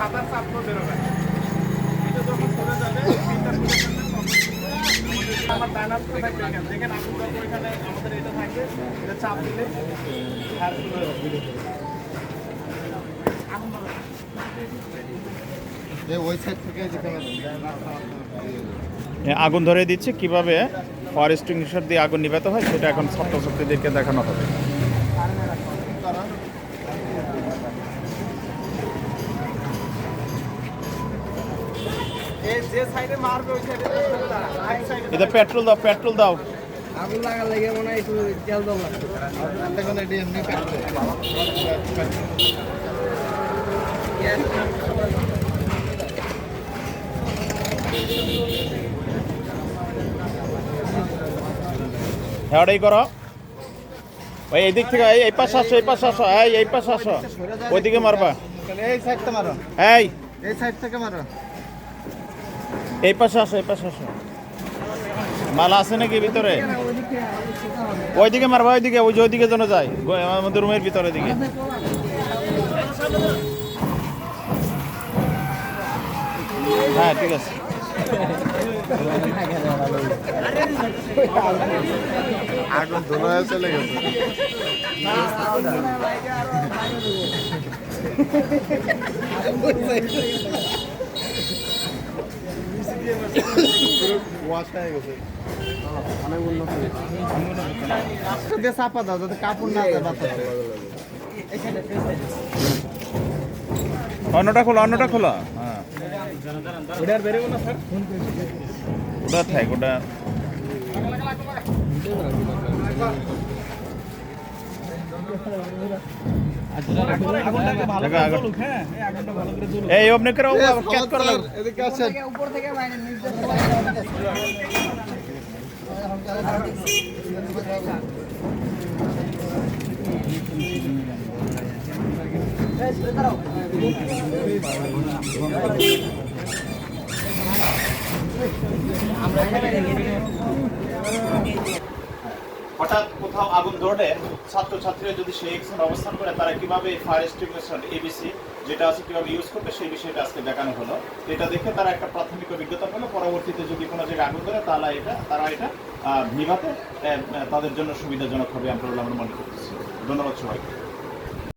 হাতার চাপ বেরোবে এটা যখন সরে যাবে এই পিনটা সরে যাবে তখন আমার ডাইনামটা থাকবে এখানে। দেখেন আগুন যখন এখানে আমাদের এটা থাকবে এটা চাপ দিলে আর আগুন ধরে। ওই সাইড থেকে যেখানে এ, আগুন ধরে দিচ্ছে। কীভাবে ফায়ার এক্সটিংগুইশার দিয়ে আগুন নিভাতে হয় সেটা এখন ছাত্রছাত্রীদেরকে দেখানো হবে। এটা পেট্রোল দাও পেট্রোল দাও। আগুন লাগার লাগে মনে হয় একটু তেল হ্যাঁ ওটাই করো। ওই এই দিক থেকে এই এই পাশে আসো এই পাশে আসো এই এই পাশে আসো। ওইদিকে মারবা। তাহলে এই সাইডটা মারো। এই। এই সাইড থেকে মারো। এই পাশে আসো, এই পাশে আসো। মালা আছে নাকি ভিতরে? ওইদিকে মারবা, ওইদিকে, ওই যে ওইদিকে যেন যায়। আমাদের রুমের ভিতরে দিকে। হ্যাঁ ঠিক আছে। আগুন চলে গেছে ওয়াশ হয়ে গেছে রাস্তা দিয়ে চাপা দাও যাতে কাপড় না অন্যটা খোলো অন্যটা খোলো। হ্যাঁ ওটা থাক, ওটা। আগুনটাকে ভালো দেখা, করে আগুন। জ্বলুক হ্যাঁ এই আগুনটা ভালো করে জ্বলুক এই অমনি করে ক্যাচ করে লাগো। এদিকে আসেন উপর থেকে বাইরে নিচে হঠাৎ কোথাও আগুন ধরলে ছাত্রছাত্রীরা যদি সেই স্থানে অবস্থান করে, তারা কীভাবে ফায়ার এস্টিমেশন এবিসি যেটা আছে কীভাবে ইউজ করবে, সেই বিষয়টা আজকে দেখানো হলো। এটা দেখে তারা একটা প্রাথমিক অভিজ্ঞতা পেল। পরবর্তীতে যদি কোনো জায়গায় আগুন ধরে, তাহলে এটা, তারা এটা নিভাতে তাদের জন্য সুবিধাজনক হবে আমরা মনে করতেছি। ধন্যবাদ সবাইকে।